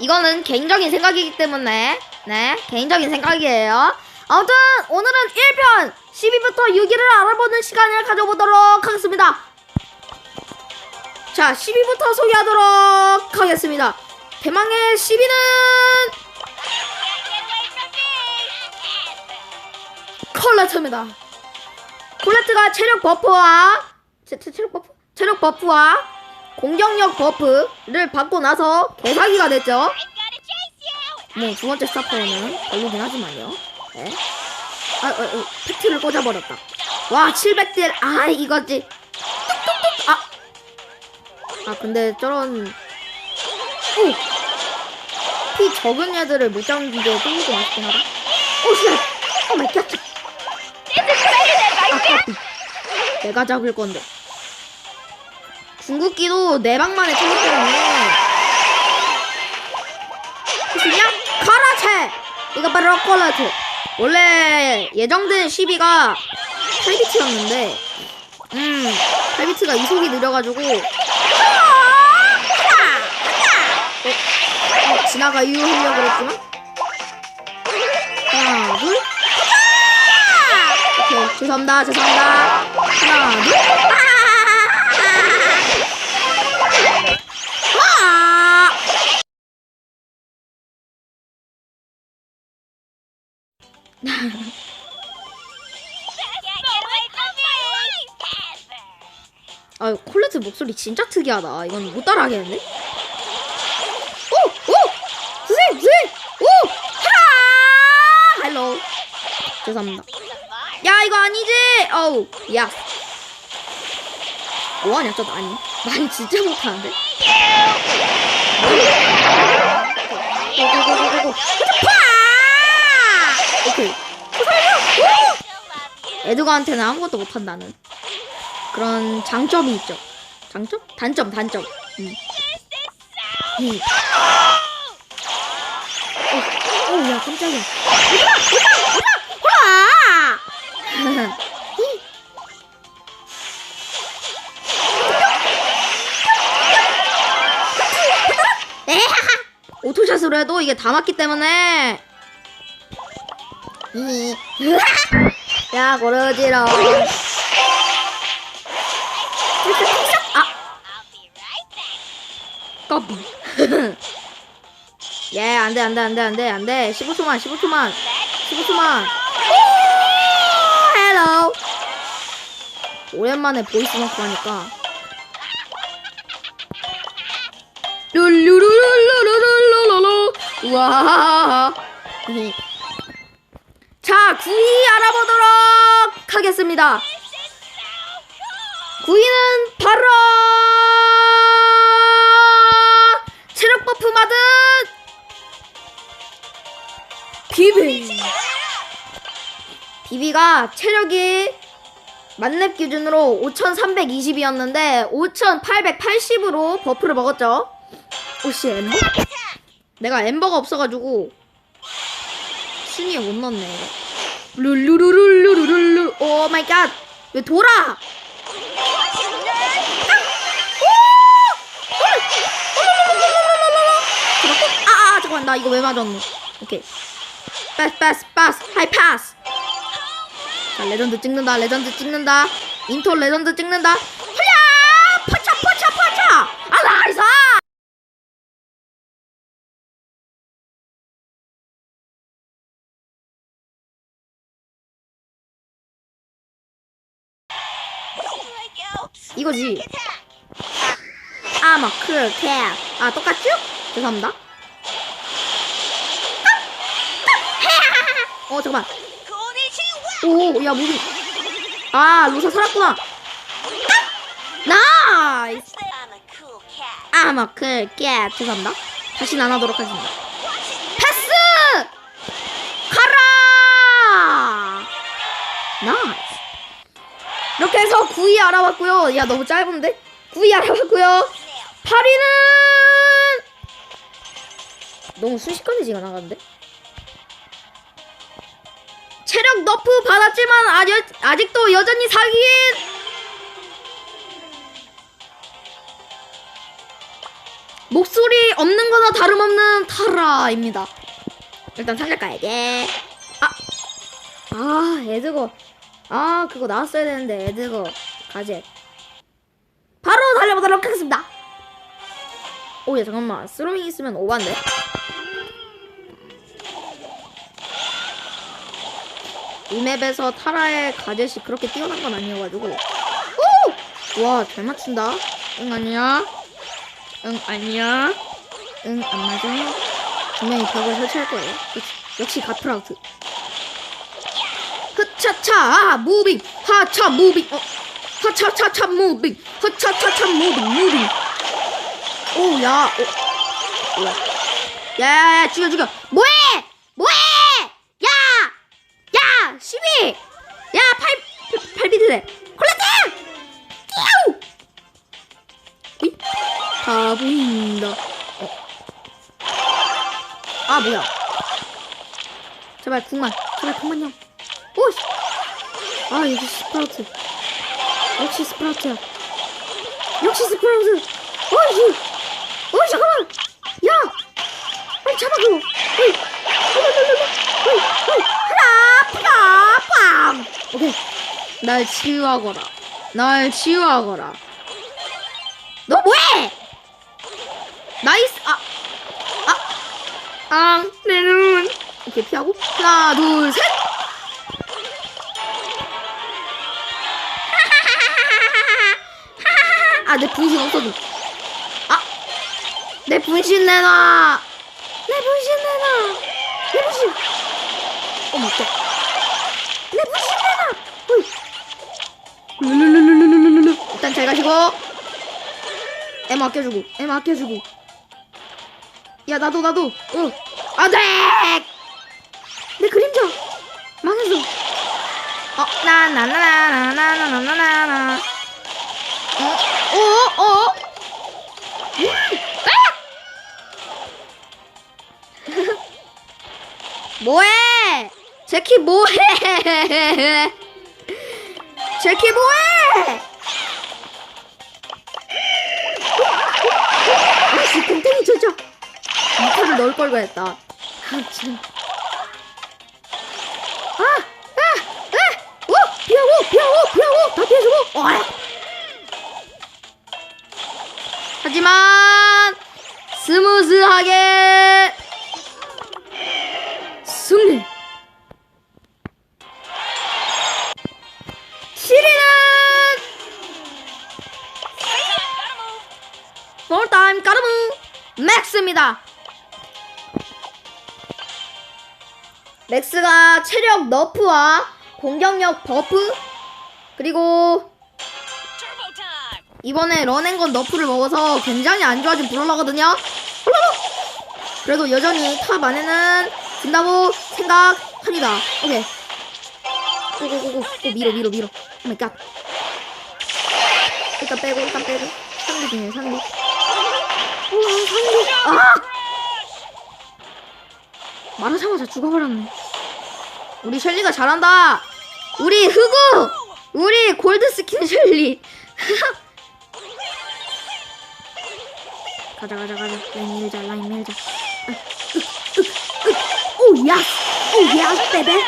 이거는 개인적인 생각이기 때문에 네 개인적인 생각이에요. 아무튼 오늘은 1편 12부터 6위를 알아보는 시간을 가져보도록 하겠습니다. 자 12부터 소개하도록 하겠습니다. 대망의 10위는 콜레트입니다. 콜레트가 체력 버프와 체, 체, 체력 버프? 체력 버프와 공격력 버프를 받고 나서 개사기가 됐죠. 뭐 두 번째 스타파워는 별로긴 하지만요. 네. 아, 아, 아, 팩트를 꽂아버렸다. 와 700딜 아 이거지. 뚝뚝뚝 아. 아 근데 저런 오. 피 적은 애들을 못 잡는 게 조금 더 아쉽긴 하다. 오 쉣. 오 마이 갓. 아깝다. 내가 잡을 건데. 중국기도 네 방만에 찍기 때문에. 그냥 카라체! 이거 바로 콜라트. 원래 예정된 12가 8비트였는데, 음, 8비트가 이속이 느려가지고, 어, 어, 지나가 이유 하려고 그랬지만, 하나, 둘, 오케이, 죄송합니다, 죄송합니다. 하나, 둘, 아, 콜레트 목소리 진짜 특이하다. 이건 못 따라하겠는데? 오! 오! 선생님! 선생님! 오! 하! 헬로. 죄송합니다. 야, 이거 아니지? 어우, 야. 뭐하냐, 저 많이. 많이 진짜 못하는데? 고고고고고고. 파! 오케이. 에드가한테는 아무것도 못한다는 그런 장점이 있죠. 장점? 단점, 단점. 음. 음. 어, 어, 야, 깜짝이야. 오지마! 오지마! 오라! 에하하! 오토샷으로 해도 이게 다 맞기 때문에 이. 야 고르지러 아. 까비 예 안 돼 안 돼 안 돼 안 돼 안 돼. 15초만 15초만. 15초만. 헬로. 오랜만에 보이스 넣고 하니까. 룰루루루루루루루루. 우와. 자 9위 알아보도록 하겠습니다 9위는 바로 체력 버프 받은 비비 비비가 체력이 만렙 기준으로 5320이었는데 5880으로 버프를 먹었죠 오씨 엠버? 내가 엠버가 없어가지고 순위에 못 넣네 룰루루루루루루 오 마이 갓. 왜 돌아? 잠깐만. 나 이거 왜 맞았노? 오케이. 패스, 패스, 패스. 하이 패스. 자, 레전드 찍는다. 레전드 찍는다. 인터 레전드 찍는다. 훌야! 퍼차, 퍼차, 퍼차! 아, 나이스! 이거지. 아마 그렇게. 아, 똑같죠? 죄송합니다. 어, 잠깐만. 오, 야, 무기. 아, 로사 살았구나. 나이스. 아마 그렇게. 죄송합니다. 다시는 안 하도록 하겠습니다. 패스! 가라! 나이스. 이렇게 해서 9위 알아봤고요. 야 너무 짧은데? 9위 알아봤고요. 8위는 너무 순식간에 지가 나가는데? 체력 너프 받았지만 아직, 아직도 여전히 사기인 목소리 없는 거나 다름없는 타라입니다. 일단 상자 가야지. 아, 아, 에드거. 아, 그거 나왔어야 되는데, 에드거. 가제. 바로 달려보도록 하겠습니다. 오, 야, 잠깐만. 스로밍 있으면 오반데? 이 맵에서 타라의 가젯이 그렇게 뛰어난 건 아니어가지고. 오! 와, 잘 맞춘다. 응, 아니야. 응, 아니야. 응, 안 맞아. 분명히 벽을 설치할 거예요. 역시, 역시 가프라우트. 흐차차 무빙 하차 무빙 어 하차차차 무빙 하차차차 무빙 무빙 오야 오 뭐야 야야야 죽여 죽여 뭐해 다 보인다. 어. 아 뭐야? 제발 궁만. 제발 궁만요 오씨. 아 역시 스프라우트. 역시 스프라우트야. 역시 스프라우트. 어이씨. 어이 잠깐만. 야! 빨리 잡아 그거 어이 어이 어이 하나 파라 빵 오케이. 날 치유하거라. 날 치유하거라. 너 뭐해 나이스 아아앙내눈 이렇게 피하고 하나 둘 셋 아, 내 분신 없어도. 아! 내 분신 내놔! 내 분신 내놔! 내 분신! 어, 맞다. 내 분신 내놔! 일단 잘 가시고. 엠 아껴주고, 엠 아껴주고. 야, 나도, 나도. 어. 안 돼! 내 그림자! 망했어. 어, 나나나나나나나나나나. 어? 어? 어? 아! 뭐해? 제키 뭐해? 제키 뭐해? 아씨 곰탱이 진짜 이타를 넣을 걸 그랬다. 아 참. 아! 아! 아! 오! 피하고! 피하고! 피하고! 다 피해주고! 어이! 하지만 스무스하게 승리. 7위는 폴타임 까르무 맥스입니다. 맥스가 체력 너프와 공격력 버프 그리고! 이번에 런앤건 너프를 먹어서 굉장히 안 좋아진 브롤러거든요. 그래도 여전히 탑 안에는 든다고 생각합니다. 오케이. 고고고고. 고 밀어 밀어 밀어. 오 마이 갓. 일단 빼고 일단 빼고. 상대 중에 상대. 우와 상대. 아! 말하자마자 죽어버렸네. 우리 셸리가 잘한다. 우리 흑우. 우리 골드 스킨 셸리. 가자 가자 가자 라인 밀자 라인 밀자 오 야스 오 야스 베베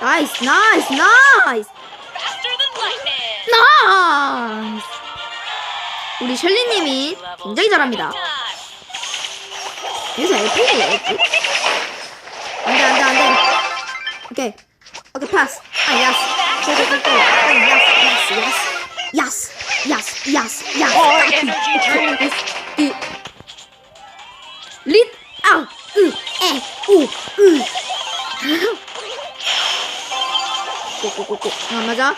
나이스 나이스 나이스! 나이스 우리 셸리님이 굉장히 잘합니다 LPG 왜지? 안돼 Okay. Okay, pass. Ah, yes. Go, go, go, go. Ah, yes, yes, yes. Yes, yes, yes, yes. More okay, energy okay, drink. Yes. Lit out. Uh, eh, uh, uh. go, go, go, go. 아, 맞아.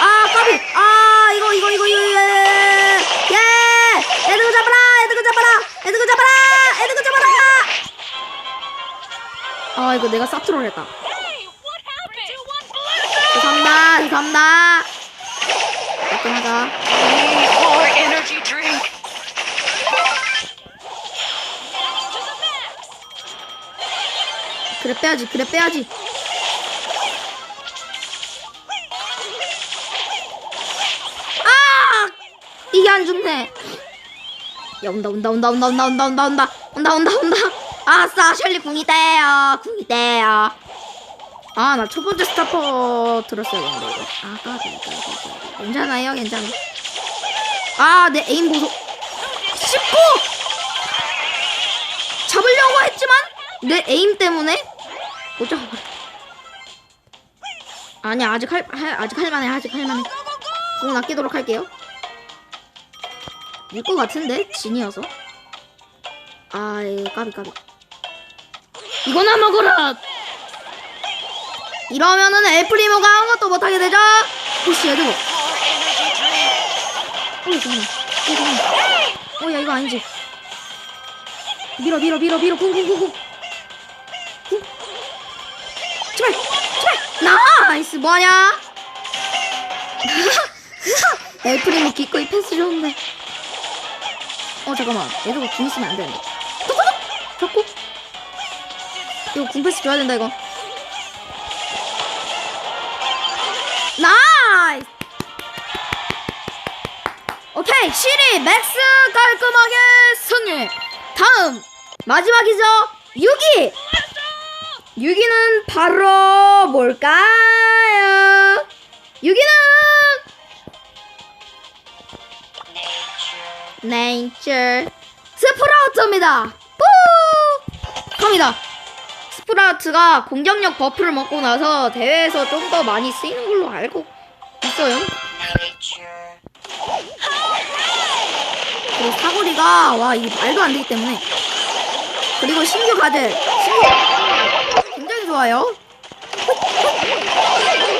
아, 까비. 아, 이거, 이거, 이거, 이거, 예. 예! 애들 잡아라! 애들 잡아라! 애들 잡아라! 아, 이거 내가 쌉트롤 했다. 죄송합니다. 죄송합니다. max! 그래, 빼야지. 그래, 빼야지. 아! 이게 안 죽네. 야 온다 온다 온다 온다 온다 온다 온다 온다 온다 온다 온다. 아싸 셸리 궁이 떼요 궁이 떼요. 아나첫 번째 스타퍼 들었어야 되는데 이거. 아 까비. 괜찮아요 괜찮아. 아 내 에임 보소. 씹고 잡으려고 했지만 내 에임 때문에 못 잡아버려. 아니 아직 할, 할 아직 할만해 아직 할만해. 공 아끼도록 할게요. 일것 같은데 진이어서. 아 예, 까비 까비. 이거나 먹어라. 이러면은 엘프리모가 아무것도 못하게 되죠. 오씨 얘들. More energy drink. 어 잠깐만. 어 잠깐만. 어야 이거 아니지. 밀어 밀어 밀어 밀어 쿵쿵쿵쿵. 쿵. 제발 제발 나이스 뭐하냐? 엘프리모 기꺼이 패스 좋은데. 어 잠깐만 얘들아 궁 있으면 안 되는데. 잡고. 이거 궁 패스 줘야 된다 이거. 나이스. 오케이 시리 맥스 깔끔하게 승리. 다음 마지막이죠. 6위 6위는 바로 뭘까요? 6위는 네이처 스프라우트입니다. 뿌! 갑니다 스프라우트가 공격력 버프를 먹고 나서 대회에서 좀 더 많이 쓰이는 걸로 알고 있어요. 그리고 사거리가 와 이게 말도 안 되기 때문에. 그리고 신규 가들 신규 굉장히 좋아요.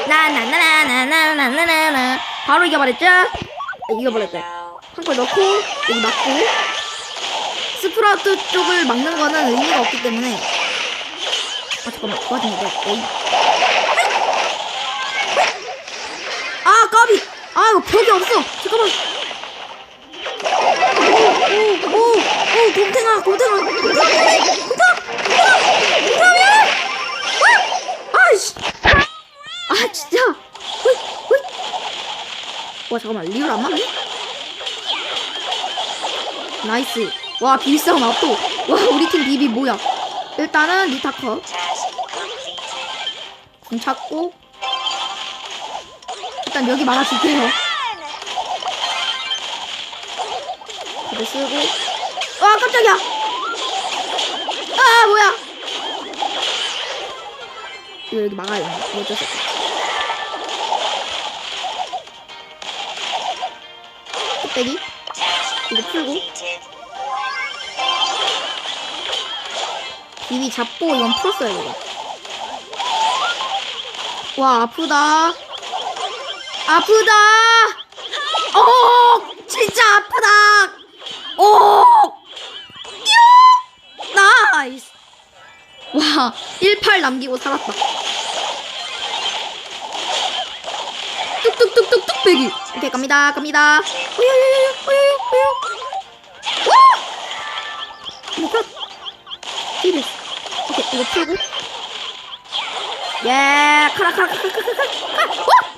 나나나나나나나나나. 바로 이겨버렸죠? 아, 이겨버렸대 한골 넣고 여기 맞고. 스프라우트 쪽을 막는 거는 의미가 없기 때문에 아 잠깐만. 도와주면 돼. 에이. 아 까비. 아 이거 벽이 없어. 잠깐만. 오오오 곰탱아 곰탱아. 곰탱아 곰탱아 아이씨. 아 진짜. 호이 호이. 와 잠깐만. 리얼 안 맞네? 나이스. 와 비비싸움 압도. 와 우리 팀 비비 뭐야 일단은 리타커 궁 찾고. 일단 여기 막아줄게요. 그래 쓰고. 아 깜짝이야. 아 뭐야. 이거 여기 막아야 돼 어쩔 수 없어. 뚝배기? 이거 풀고 비비 잡고 이건 풀었어요 이거 와 아프다. 아프다! 어 진짜 아프다! 오 뀨! 나이스! 와 18 남기고 살았다. 뚝뚝뚝뚝뚝 빼기. 오케이 갑니다 갑니다. 어여여여 어여여 어여 와! 뭐가 이랬어 오케 이 이거 풀고 예 카라 카라 카라 카라 카라 카라 와!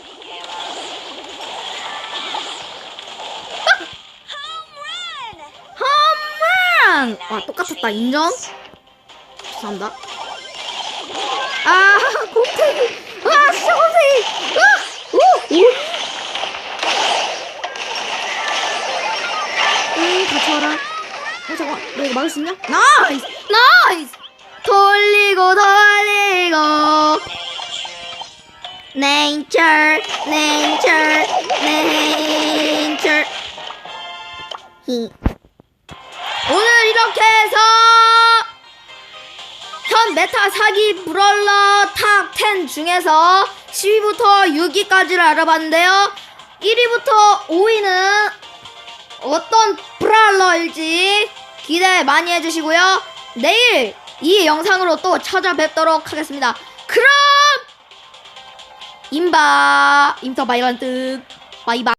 홈런! 와 똑같았다 인정? 죄송합니다 아 곰탱이 아 진짜 곰탱이 아! 오! 오! 음 같이 와라 어 잠깐 너 이거 막을 수 있냐? 나이스 나이스 돌리고 돌리고 네이처 네이처 네이처 히 오늘 이렇게 해서 현 메타 사기 브롤러 탑10 중에서 10위부터 6위까지를 알아봤는데요. 1위부터 5위는 어떤 브랄러일지 기대 많이 해주시고요. 내일 이 영상으로 또 찾아뵙도록 하겠습니다. 그럼! 임바! 임터 바이런 뜻 바이바이